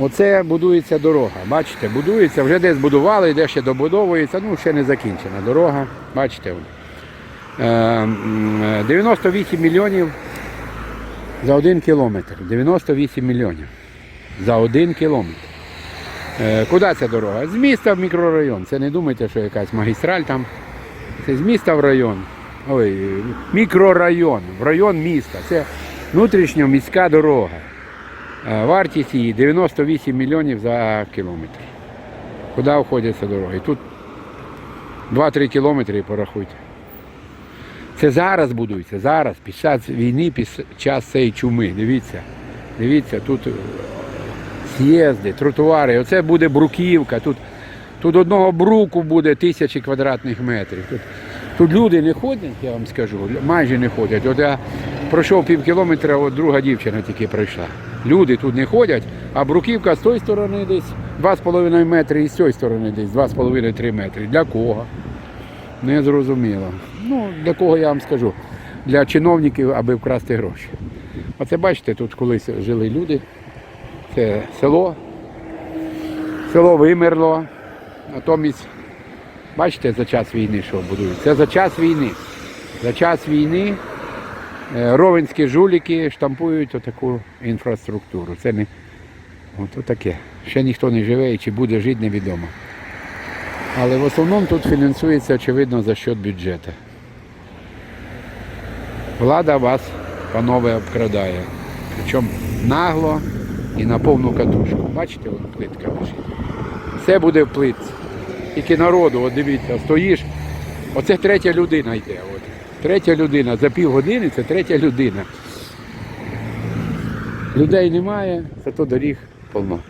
Оце будується дорога. Бачите, будується, вже десь будували, де ще добудовується, ну ще не закінчена дорога. Бачите. вон. Е, м, 98 мільйонів за один кілометр. 98 мільйонів. За один кілометр. Е, Куди ця дорога? З міста в мікрорайон. Це не думайте, що якась магістраль там. Це з міста в район. Ой, мікрорайон, в район міста. Це внутрішньоміська дорога. Е, Вартість її 98 мільйонів за кілометр. Куди входять ця дорога? І тут 2-3 кілометри порахуйте. Це зараз будується, зараз, під час війни, під час цієї чуми. Дивіться, дивіться, тут е, з'їзди, тротуари. Оце буде бруківка. Тут, тут одного бруку буде тисячі квадратних метрів. Тут, тут люди не ходять, я вам скажу, майже не ходять. От я пройшов пів кілометра, от друга дівчина тільки пройшла. Люди тут не ходять, а бруківка з тої сторони десь 2,5 метри і з цієї сторони десь 2,5-3 метри. Для кого? Не зрозуміло. Ну, для кого я вам скажу? Для чиновників, аби вкрасти гроші. Оце бачите, тут колись жили люди. Це село. Село вимерло. Натомість, бачите, за час війни, що будують. Це за час війни. За час війни ровенські жуліки штампують отаку інфраструктуру. Це не от таке. Ще ніхто не живе і чи буде жити, невідомо. Але в основному тут фінансується, очевидно, за счет бюджету. Влада вас, панове, обкрадає. Причому нагло і на повну катушку. Бачите, вон плитка лежить. Все буде в плитці. Тільки народу, от дивіться, стоїш. Оце третя людина йде. От. Третя людина. За півгодини це третя людина. Людей немає, зато доріг повно.